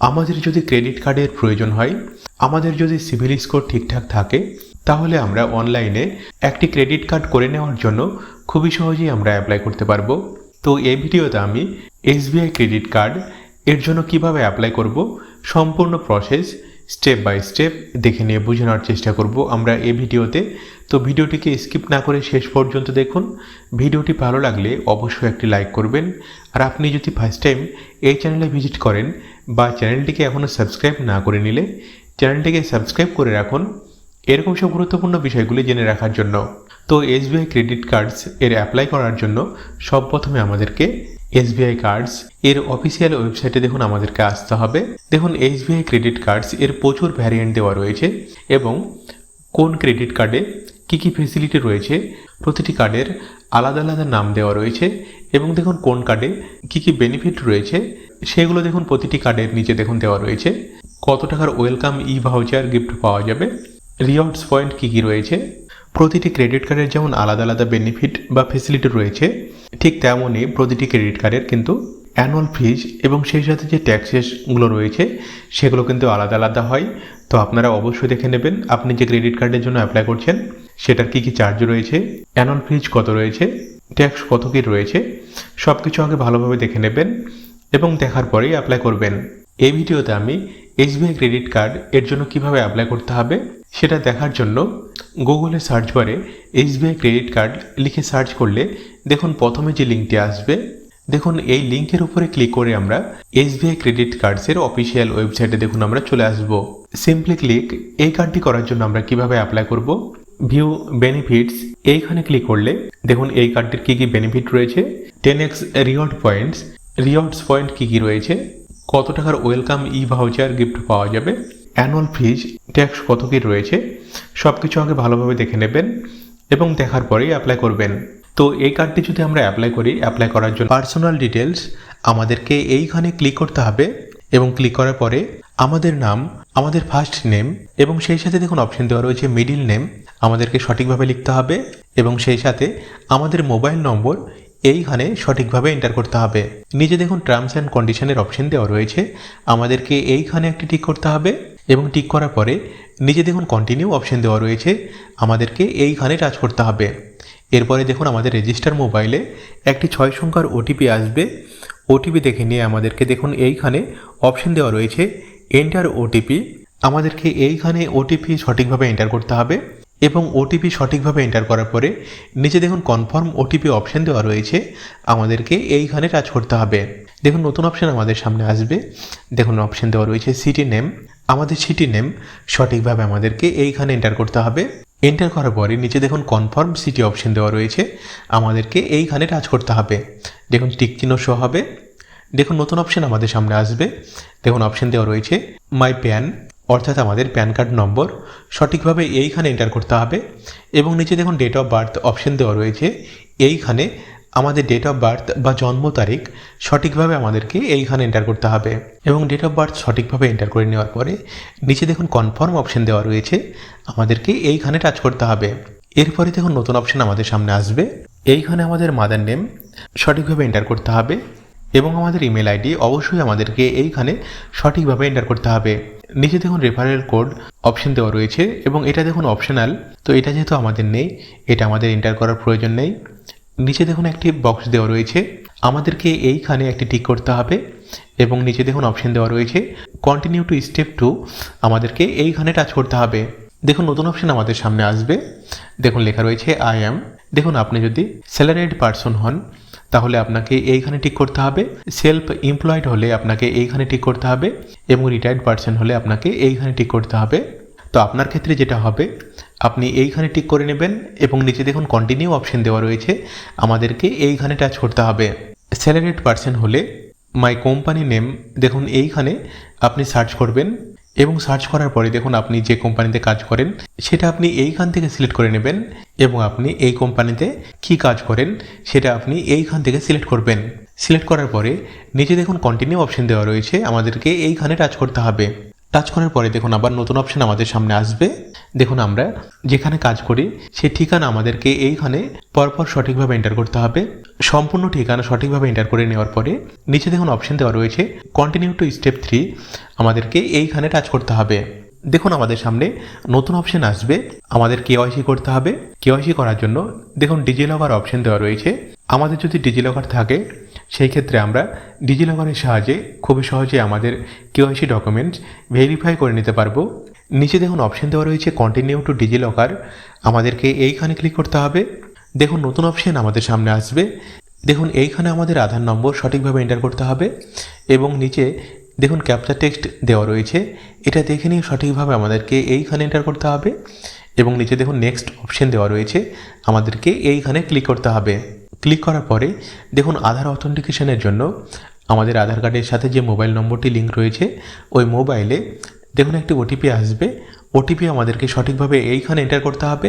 আমাদের যদি ক্রেডিট কার্ডের প্রয়োজন হয়, আমাদের যদি সিভিল স্কোর ঠিকঠাক থাকে, তাহলে আমরা অনলাইনে একটি ক্রেডিট কার্ড করে নেওয়ার জন্য খুবই সহজেই আমরা অ্যাপ্লাই করতে পারব। তো এই ভিডিওতে আমি এসবিআই ক্রেডিট কার্ড এর জন্য কীভাবে অ্যাপ্লাই করব, সম্পূর্ণ প্রসেস স্টেপ বাই স্টেপ দেখে নিয়ে বুঝে নেওয়ার চেষ্টা করব। আমরা এই ভিডিওতে তো ভিডিওটিকে স্কিপ না করে শেষ পর্যন্ত দেখুন। ভিডিওটি ভালো লাগলে অবশ্যই একটি লাইক করবেন। আর আপনি যদি ফার্স্ট টাইম এই চ্যানেলে ভিজিট করেন বা চ্যানেলটিকে এখনও সাবস্ক্রাইব না করে নিলে চ্যানেলটিকে সাবস্ক্রাইব করে রাখুন। এরকম সব গুরুত্বপূর্ণ বিষয়গুলি জেনে রাখার জন্য। তো এসবিআই ক্রেডিট কার্ডস এর অ্যাপ্লাই করার জন্য সব প্রথমে আমাদেরকে এসবিআই কার্ডস এর অফিসিয়াল ওয়েবসাইটে দেখুন আমাদেরকে আসতে হবে। দেখুন এসবিআই ক্রেডিট কার্ডস এর প্রচুর ভ্যারিয়েন্ট দেওয়া রয়েছে এবং কোন ক্রেডিট কার্ডে কী কী ফেসিলিটি রয়েছে? প্রতিটি কার্ডের আলাদা আলাদা নাম দেওয়া রয়েছে এবং দেখুন কোন কার্ডে কী কী বেনিফিট রয়েছে, সেগুলো দেখুন প্রতিটি কার্ডের নিচে দেখুন দেওয়া রয়েছে। কত টাকার ওয়েলকাম ই ভাউচার গিফট পাওয়া যাবে রিওয়ার্ডস পয়েন্ট কী কী রয়েছে, প্রতিটি ক্রেডিট কার্ডের যেমন আলাদা আলাদা বেনিফিট বা ফেসিলিটি রয়েছে, ঠিক তেমনই প্রতিটি ক্রেডিট কার্ডের কিন্তু অ্যানুয়াল ফিজ এবং সেই সাথে যে ট্যাক্সেসগুলো রয়েছে, সেগুলো কিন্তু আলাদা আলাদা হয়। তো আপনারা অবশ্যই দেখে নেবেন আপনি যে ক্রেডিট কার্ডের জন্য অ্যাপ্লাই করছেন, সেটার কী কী চার্জ রয়েছে অ্যানুয়াল ফিজ কত রয়েছে ট্যাক্স কত কী রয়েছে সব কিছু আগে ভালোভাবে দেখে নেবেন এবং দেখার পরেই অ্যাপ্লাই করবেন। এই ভিডিওতে আমি এসবিআই ক্রেডিট কার্ড এর জন্য কীভাবে অ্যাপ্লাই করতে হবে, সেটা দেখার জন্য গুগলে সার্চ বারে এসবিআই ক্রেডিট কার্ড লিখে সার্চ করলে দেখুন প্রথমে যে লিঙ্কটি আসবে দেখুন, এই লিঙ্কের উপরে ক্লিক করে আমরা এসবিআই ক্রেডিট কার্ডসের অফিসিয়াল ওয়েবসাইটে দেখুন, আমরা চলে আসব। সিম্পলি ক্লিক এই কার্ডটি করার জন্য আমরা কীভাবে অ্যাপ্লাই করব? ভিউ বেনিফিটস এইখানে ক্লিক করলে দেখুন, এই কার্ডটির কী কী বেনিফিট রয়েছে? Ten X reward points rewards point কী কী রয়েছে? কত টাকার ওয়েলকাম ই ভাউচার গিফট পাওয়া যাবে? অ্যানুয়াল ফিজ ট্যাক্স কত কী রয়েছে? সব কিছু আগে ভালোভাবে দেখে নেবেন এবং দেখার পরেই অ্যাপ্লাই করবেন। তো এই কার্ডটি যদি আমরা অ্যাপ্লাই করি অ্যাপ্লাই করার জন্য পার্সোনাল ডিটেলস আমাদেরকে এইখানে ক্লিক করতে হবে এবং ক্লিক করার পরে আমাদের নাম, আমাদের ফার্স্ট নেম এবং সেই সাথে দেখুন অপশন দেওয়া রয়েছে মিডিল নেম আমাদেরকে সঠিকভাবে লিখতে হবে এবং সেই সাথে আমাদের মোবাইল নম্বর এইখানে সঠিকভাবে এন্টার করতে হবে। নিচে দেখুন টার্মস অ্যান্ড কন্ডিশনের অপশন দেওয়া রয়েছে। আমাদেরকে এইখানে একটি টিক করতে হবে এবং টিক করার পরে নিচে দেখুন কন্টিনিউ অপশন দেওয়া রয়েছে। আমাদেরকে এইখানে টাচ করতে হবে। এরপরে দেখুন আমাদের রেজিস্টার মোবাইলে একটি ছয় সংখ্যার ওটিপি আসবে। ওটিপি দেখে নিয়ে আমাদেরকে দেখুন এইখানে অপশন দেওয়া রয়েছে এন্টার ওটিপি আমাদেরকে এইখানে ওটিপি সঠিকভাবে এন্টার করতে হবে। এবং ওটিপি সঠিকভাবে এন্টার করার পরে নিচে দেখুন কনফার্ম ওটিপি অপশান দেওয়া রয়েছে। আমাদেরকে এইখানে টাচ করতে হবে। দেখুন, নতুন অপশান আমাদের সামনে আসবে। দেখুন অপশন দেওয়া রয়েছে সিটি নেম আমাদের সিটি নেম সঠিকভাবে আমাদেরকে এইখানে এন্টার করতে হবে। এন্টার করার পরে নিচে দেখুন কনফার্ম সিটি অপশন দেওয়া রয়েছে। আমাদেরকে এইখানে টাচ করতে হবে। দেখুন টিক চিহ্ন শো হবে। দেখুন, নতুন অপশন আমাদের সামনে আসবে। দেখুন অপশন দেওয়া রয়েছে মাই প্যান অর্থাৎ আমাদের প্যান কার্ড নম্বর সঠিকভাবে এইখানে এন্টার করতে হবে এবং নিচে দেখুন ডেট অফ বার্থ অপশন দেওয়া রয়েছে। এইখানে আমাদের ডেট অফ বার্থ বা জন্ম তারিখ সঠিকভাবে আমাদেরকে এইখানে এন্টার করতে হবে এবং ডেট অফ বার্থ সঠিকভাবে এন্টার করে নেওয়ার পরে নিচে দেখুন কনফার্ম অপশন দেওয়া রয়েছে। আমাদেরকে এইখানে টাচ করতে হবে। এরপরে দেখুন নতুন অপশন আমাদের সামনে আসবে। এইখানে আমাদের মাদার নেম সঠিকভাবে এন্টার করতে হবে। এবং আমাদের ইমেল আইডি অবশ্যই আমাদেরকে এইখানে সঠিকভাবে এন্টার করতে হবে। নিচে দেখুন রেফারেল কোড অপশন দেওয়া রয়েছে এবং এটা দেখুন অপশনাল তো এটা যেহেতু আমাদের নেই, এটা আমাদের এন্টার করার প্রয়োজন নেই। নিচে দেখুন একটি বক্স দেওয়া রয়েছে, আমাদেরকে এইখানে একটি টিক করতে হবে এবং নিচে দেখুন অপশন দেওয়া রয়েছে কন্টিনিউ টু স্টেপ টু আমাদেরকে এইখানে টাচ করতে হবে। দেখুন নতুন অপশন আমাদের সামনে আসবে, দেখুন লেখা রয়েছে আই অ্যাম দেখুন আপনি যদি স্যালারিড পার্সন হন তাহলে আপনাকে এইখানে টিক করতে হবে। সেলফ এমপ্লয়েড হলে আপনাকে এইখানে টিক করতে হবে এবং রিটায়ার্ড পার্সন হলে আপনাকে এইখানে টিক করতে হবে। তো আপনার ক্ষেত্রে যেটা হবে, আপনি এইখানে টিক করে নেবেন এবং নিচে দেখুন কন্টিনিউ অপশন দেওয়া রয়েছে, আমাদেরকে এইখানে টাচ করতে হবে। স্যালারিড পার্সন হলে মাই কোম্পানি নেম দেখুন এইখানে আপনি সার্চ করবেন। এবং সার্চ করার পরে দেখুন আপনি যে কোম্পানিতে কাজ করেন, সেটা আপনি এইখান থেকে সিলেক্ট করে নেবেন এবং আপনি এই কোম্পানিতে কি কাজ করেন, সেটা আপনি এইখান থেকে সিলেক্ট করবেন। সিলেক্ট করার পরে নিচে দেখুন কন্টিনিউ অপশন দেওয়া রয়েছে, আমাদেরকে এইখানে টাচ করতে হবে। টাচ করার পরে দেখুন আবার নতুন অপশন আমাদের সামনে আসবে। দেখুন আমরা যেখানে কাজ করি সে ঠিকানা আমাদেরকে এইখানে পরপর সঠিকভাবে এন্টার করতে হবে। সম্পূর্ণ ঠিকানা সঠিকভাবে এন্টার করে নেওয়ার পরে নিচে দেখুন অপশন দেওয়া রয়েছে। কন্টিনিউ টু স্টেপ থ্রি আমাদেরকে এইখানে টাচ করতে হবে। দেখুন আমাদের সামনে নতুন অপশন আসবে। আমাদের কেওয়াইসি করতে হবে। কেওয়াইসি করার জন্য দেখুন ডিজিলকার অপশন দেওয়া রয়েছে। আমাদের যদি ডিজিলকার থাকে, সেই ক্ষেত্রে আমরা ডিজিলকারের সাহায্যে খুবই সহজে আমাদের কেওয়াইসি ডকুমেন্টস ভেরিফাই করে নিতে পারব। নিচে দেখুন অপশন দেওয়া রয়েছে কন্টিনিউ টু ডিজিলকার আমাদেরকে এইখানে ক্লিক করতে হবে। দেখুন নতুন অপশন আমাদের সামনে আসবে। দেখুন এইখানে আমাদের আধার নম্বর সঠিকভাবে এন্টার করতে হবে এবং নিচে দেখুন ক্যাপচার টেক্সট দেওয়া রয়েছে। এটা দেখে নিয়ে সঠিকভাবে আমাদেরকে এইখানে এন্টার করতে হবে এবং নিচে দেখুন নেক্সট অপশন দেওয়া রয়েছে। আমাদেরকে এইখানে ক্লিক করতে হবে। ক্লিক করার পরে দেখুন আধার অথেন্টিকেশনের জন্য আমাদের আধার কার্ডের সাথে যে মোবাইল নম্বরটি লিঙ্ক রয়েছে, ওই মোবাইলে দেখুন, একটি ওটিপি আসবে। ওটিপি আমাদেরকে সঠিকভাবে এইখানে এন্টার করতে হবে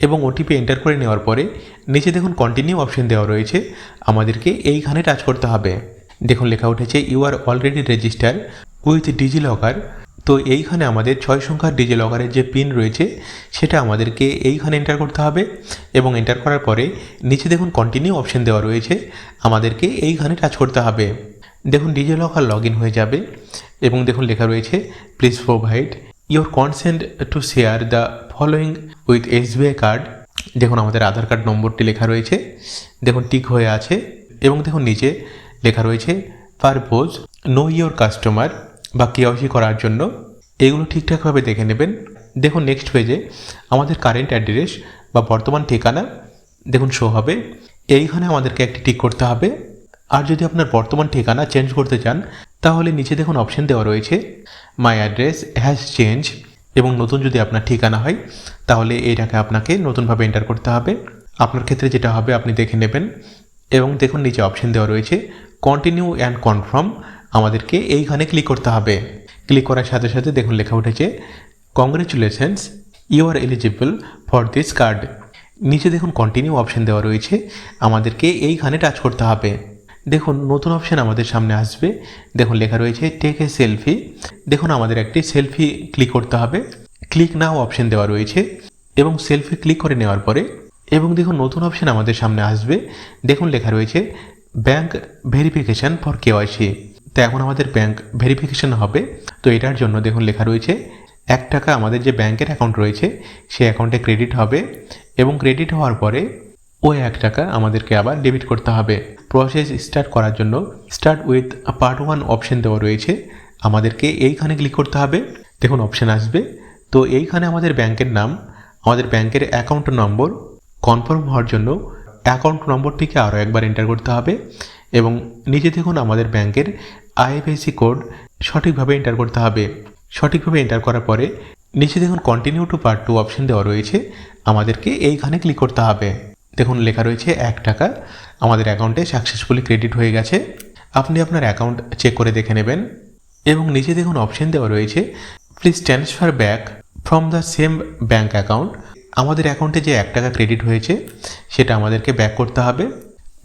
এবং ওটিপি এন্টার করে নেওয়ার পরে নিচে দেখুন কন্টিনিউ অপশন দেওয়া রয়েছে। আমাদেরকে এইখানে টাচ করতে হবে। দেখুন, লেখা উঠেছে you are already register with DigiLocker তো এইখানে আমাদের ছয় সংখ্যার ডিজিলকারের যে পিন রয়েছে, সেটা আমাদেরকে এইখানে এন্টার করতে হবে এবং এন্টার করার পরে নিচে দেখুন কন্টিনিউ অপশন দেওয়া রয়েছে, আমাদেরকে এইখানে টাচ করতে হবে। দেখুন ডিজিলকার লগ ইন হয়ে যাবে এবং দেখুন, লেখা রয়েছে please provide your consent to share the following with SBI card দেখুন, আমাদের আধার কার্ড নম্বরটি লেখা রয়েছে, দেখুন টিক হয়ে আছে এবং দেখুন, নিচে লেখা রয়েছে পারপোজ নো ইয়োর কাস্টমার বা কেওয়াইসি করার জন্য এগুলো ঠিকঠাকভাবে দেখে নেবেন। দেখুন নেক্সট পেজে আমাদের কারেন্ট অ্যাড্রেস বা বর্তমান ঠিকানা। দেখুন শো হবে। এইখানে আমাদেরকে একটি টিক করতে হবে। আর যদি আপনার বর্তমান ঠিকানা চেঞ্জ করতে চান, তাহলে নিচে দেখুন অপশন দেওয়া রয়েছে মাই অ্যাড্রেস হ্যাজ চেঞ্জ এবং নতুন যদি আপনার ঠিকানা হয়, তাহলে এইটাকে আপনাকে নতুনভাবে এন্টার করতে হবে। আপনার ক্ষেত্রে যেটা হবে আপনি দেখে নেবেন। এবং দেখুন নিচে অপশন দেওয়া রয়েছে কন্টিনিউ অ্যান্ড কনফার্ম আমাদেরকে এইখানে ক্লিক করতে হবে। ক্লিক করার সাথে সাথে দেখুন লেখা উঠেছে congratulations you are eligible for this card নিচে দেখুন কন্টিনিউ অপশন দেওয়া রয়েছে, আমাদেরকে এইখানে টাচ করতে হবে। দেখুন, নতুন অপশন আমাদের সামনে আসবে। দেখুন লেখা রয়েছে টেক এ সেলফি দেখুন, আমাদের একটি সেলফি ক্লিক করতে হবে। ক্লিক নাও অপশন দেওয়া রয়েছে এবং সেলফি ক্লিক করে নেওয়ার পরে, এবং দেখুন নতুন অপশন আমাদের সামনে আসবে। দেখুন লেখা রয়েছে ব্যাংক ভেরিফিকেশন ফর কেওয়াইসি তো এখন আমাদের ব্যাংক ভেরিফিকেশান হবে। তো এটার জন্য দেখুন লেখা রয়েছে, এক টাকা আমাদের যে ব্যাংকের অ্যাকাউন্ট রয়েছে সেই অ্যাকাউন্টে ক্রেডিট হবে এবং ক্রেডিট হওয়ার পরে ওই এক টাকা আমাদেরকে আবার ডেবিট করতে হবে। প্রসেস স্টার্ট করার জন্য start with part one option দেওয়া রয়েছে। আমাদেরকে এইখানে ক্লিক করতে হবে। দেখুন অপশন আসবে। তো এইখানে আমাদের ব্যাংকের নাম, আমাদের ব্যাংকের অ্যাকাউন্ট নম্বর কনফার্ম হওয়ার জন্য অ্যাকাউন্ট নম্বরটিকে আরও একবার এন্টার করতে হবে এবং নিচে দেখুন আমাদের ব্যাংকের আইএফআইসি কোড সঠিকভাবে এন্টার করতে হবে। সঠিকভাবে এন্টার করার পরে নিচে দেখুন continue to part two option দেওয়া রয়েছে। আমাদেরকে এইখানে ক্লিক করতে হবে। দেখুন লেখা রয়েছে এক টাকা। আমাদের অ্যাকাউন্টে সাকসেসফুলি ক্রেডিট হয়ে গেছে। আপনি আপনার অ্যাকাউন্ট চেক করে দেখে নেবেন। এবং নিচে দেখুন অপশন দেওয়া রয়েছে please transfer back from the same bank account আমাদের অ্যাকাউন্টে যে এক টাকা ক্রেডিট হয়েছে, সেটা আমাদেরকে ব্যাক করতে হবে।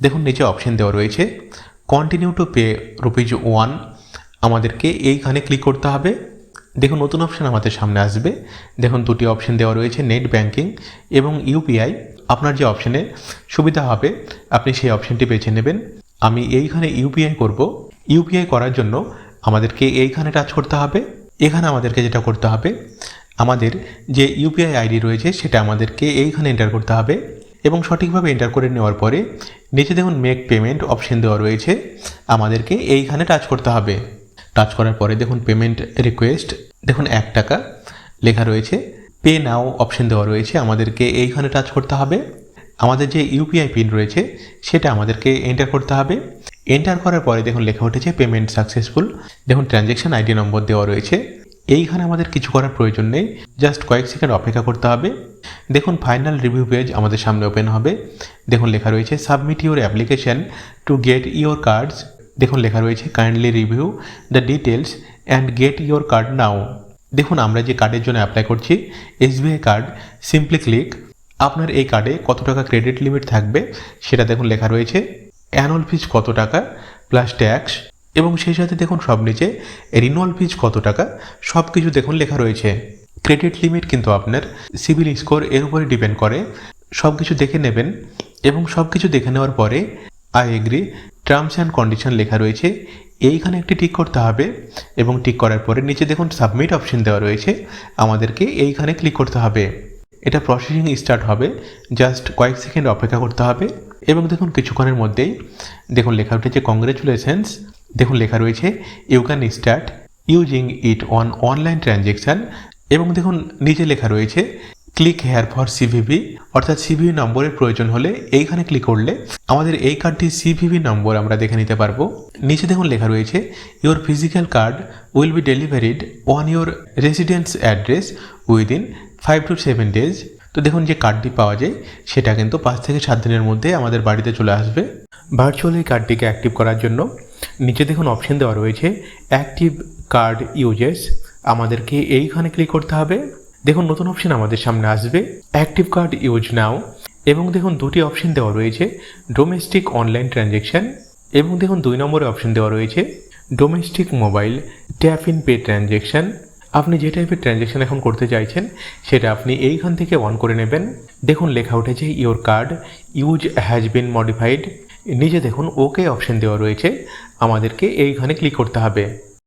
দেখুন, নিচে অপশন দেওয়া রয়েছে continue to pay rupees one আমাদেরকে এইখানে ক্লিক করতে হবে। দেখুন, নতুন অপশন আমাদের সামনে আসবে। দেখুন, দুটি অপশন দেওয়া রয়েছে নেট ব্যাংকিং এবং ইউপিআই আপনার যে অপশনে সুবিধা হবে, আপনি সেই অপশনটি বেছে নেবেন। আমি এইখানে ইউপিআই করব। ইউপিআই করার জন্য আমাদেরকে এইখানে টাচ করতে হবে। এখানে আমাদেরকে যেটা করতে হবে আমাদের যে ইউপিআই আইডি রয়েছে সেটা আমাদেরকে এইখানে এন্টার করতে হবে এবং সঠিকভাবে এন্টার করে নেওয়ার পরে নিচে দেখুন মেক পেমেন্ট অপশন দেওয়া রয়েছে, আমাদেরকে এইখানে টাচ করতে হবে। টাচ করার পরে দেখুন পেমেন্ট রিকোয়েস্ট দেখুন এক টাকা লেখা রয়েছে পে নাও অপশন দেওয়া রয়েছে, আমাদেরকে এইখানে টাচ করতে হবে। আমাদের যে ইউপিআই পিন রয়েছে সেটা আমাদেরকে এন্টার করতে হবে। এন্টার করার পরে দেখুন লেখা উঠেছে পেমেন্ট সাকসেসফুল দেখুন ট্রানজ্যাকশন আইডি নম্বর দেওয়া রয়েছে। এইখানে আমাদের কিছু করার প্রয়োজন নেই। জাস্ট কয়েক সেকেন্ড অপেক্ষা করতে হবে। দেখুন ফাইনাল রিভিউ পেজ আমাদের সামনে ওপেন হবে। দেখুন, লেখা রয়েছে submit your application to get your cards দেখুন, লেখা রয়েছে kindly review the details and get your card now দেখুন, আমরা যে কার্ডের জন্য অ্যাপ্লাই করছি এসবিআই কার্ড সিম্পলি ক্লিক আপনার এই কার্ডে কত টাকা ক্রেডিট লিমিট থাকবে, সেটা দেখুন, লেখা রয়েছে অ্যানুয়াল ফিজ কত টাকা প্লাস ট্যাক্স এবং সেই সাথে দেখুন সব নিচে রিনল ফিজ কত টাকা সব কিছু দেখুন লেখা রয়েছে। ক্রেডিট লিমিট কিন্তু আপনার সিভিল স্কোর এর উপরে ডিপেন্ড করে সব কিছু দেখে নেবেন এবং সব কিছু দেখে নেওয়ার পরে I agree terms and condition লেখা রয়েছে, এইখানে একটি টিক করতে হবে এবং টিক করার পরে নিচে দেখুন সাবমিট অপশন দেওয়া রয়েছে, আমাদেরকে এইখানে ক্লিক করতে হবে। এটা প্রসেসিং স্টার্ট হবে জাস্ট কয়েক সেকেন্ড অপেক্ষা করতে হবে এবং দেখুন কিছুক্ষণের মধ্যেই দেখুন লেখা উঠেছে কংগ্রেচুলেশনস দেখুন, লেখা রয়েছে you can start using it on online transaction এবং দেখুন, নিচে লেখা রয়েছে ক্লিক হেয়ার ফর সিভিভি অর্থাৎ সিভিভি নম্বরের প্রয়োজন হলে এইখানে ক্লিক করলে আমাদের এই কার্ডটির সিভিভি নম্বর আমরা দেখে নিতে পারব। নিচে দেখুন, লেখা রয়েছে your physical card will be delivered on your residence address within five to seven days তো দেখুন, যে কার্ডটি পাওয়া যায়, সেটা কিন্তু পাঁচ থেকে সাত দিনের মধ্যে আমাদের বাড়িতে চলে আসবে। ভার্চুয়াল এই কার্ডটিকে অ্যাক্টিভ করার জন্য নিচে দেখুন অপশন দেওয়া রয়েছে অ্যাক্টিভ কার্ড ইউজেস আমাদেরকে এইখানে ক্লিক করতে হবে। দেখুন নতুন অপশন আমাদের সামনে আসবে অ্যাক্টিভ কার্ড ইউজ নাও এবং দেখুন দুটি অপশন দেওয়া রয়েছে ডোমেস্টিক অনলাইন ট্রানজেকশন এবং দেখুন দুই নম্বরে অপশন দেওয়া রয়েছে domestic mobile tap in pay transaction আপনি যে টাইপের ট্রানজেকশন এখন করতে চাইছেন, সেটা আপনি এইখান থেকে অন করে নেবেন। দেখুন লেখা উঠেছে your card use has been modified নিচে দেখুন ওকে অপশন দেওয়া রয়েছে। আমাদেরকে এইখানে ক্লিক করতে হবে।